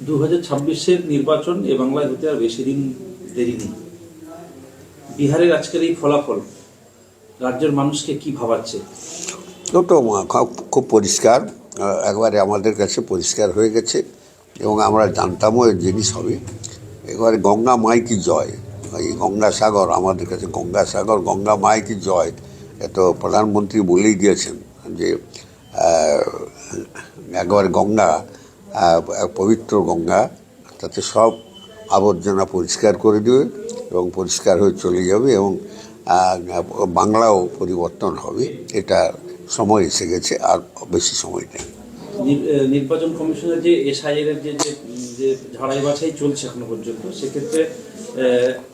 দু হাজার ছাব্বিশের নির্বাচন এ বাংলায় হতে আর বেশি দিন দেরি নেই। বিহারের আজকের এই ফলাফল, রাজ্যের মানুষকে কি ভাবাচ্ছে? খুব- পরিষ্কার। একবারে আমাদের কাছে পরিষ্কার হয়ে গেছে এবং আমরা জানতামও জিনিস হবে। এবারে গঙ্গা মাই কি জয়? এই গঙ্গাসাগর আমাদের কাছে গঙ্গাসাগর গঙ্গা মাই কি জয়? এত প্রধানমন্ত্রী বলেই দিয়েছেন যে একবারে গঙ্গা পবিত্র গঙ্গা তাতে সব আবর্জনা পরিষ্কার করে দেবে এবং পরিষ্কার হয়ে চলে যাবে এবং বাংলাও পরিবর্তন হবে। এটা সময় এসে গেছে আর বেশি সময় নেই। নির্বাচন কমিশনের যে এসআইএর যে যে- যে ঝাড়াই বাছাই চলছে এখনও পর্যন্ত সেক্ষেত্রে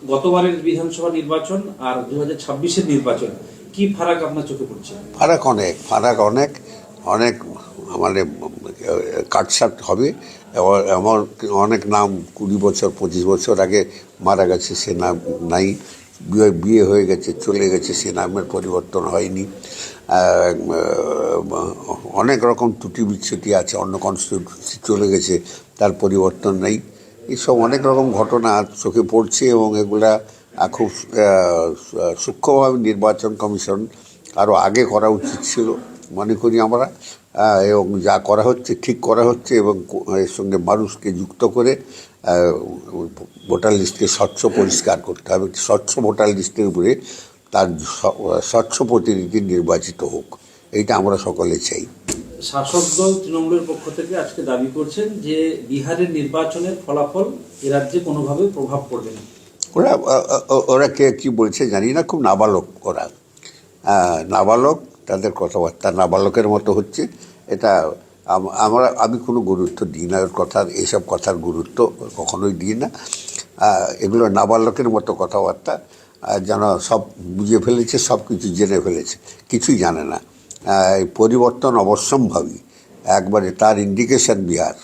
গতবারের বিধানসভা নির্বাচন আর দু হাজার ছাব্বিশের নির্বাচন কি ফারাক আপনার চোখে পড়ছে? ফারাক অনেক ফারাক অনেক অনেক আমাদের কাটসাট হবে। এমন অনেক নাম কুড়ি বছর, পঁচিশ বছর আগে মারা গেছে সে নাম নাই। বিয়ে বিয়ে হয়ে গেছে, চলে গেছে, সে নামের পরিবর্তন হয়নি। অনেক রকম ত্রুটি বিচ্ছুটি আছে, অন্য কনস্টিটিউন্সি চলে গেছে, তার পরিবর্তন নেই। এসব অনেক রকম ঘটনা চোখে পড়ছে এবং এগুলা খুব সূক্ষ্মভাবে নির্বাচন কমিশন আরও আগে করা উচিত ছিল। মনে করি আমরা এবং যা করা হচ্ছে ঠিক করা হচ্ছে এবং এর সঙ্গে মানুষকে যুক্ত করে ভোটার লিস্টকে স্বচ্ছ পরিষ্কার করতে হবে স্বচ্ছ ভোটার লিস্টের উপরে তার স্বচ্ছ প্রতিনিধি নির্বাচিত হোক এইটা আমরা সকলে চাই। শাসক দল তৃণমূলের পক্ষ থেকে আজকে দাবি করছেন যে বিহারের নির্বাচনের ফলাফল এ রাজ্যে কোনোভাবে প্রভাব পড়বে না। ওরা ওরা কে কী বলছে জানি না খুব নাবালক ওরা। নাবালক তাদের কথাবার্তা নাবালকের মতো হচ্ছে। এটা আমরা, আমি কোনো গুরুত্ব দিই না। ওর কথার এইসব কথার গুরুত্ব কখনোই দিই না। এগুলো নাবালকের মতো কথাবার্তা যেন সব বুঝে ফেলেছে, সব কিছু জেনে ফেলেছে। কিছুই জানে না। পরিবর্তন অবশ্যম্ভাবী। একবারে তার ইন্ডিকেশন বিহার।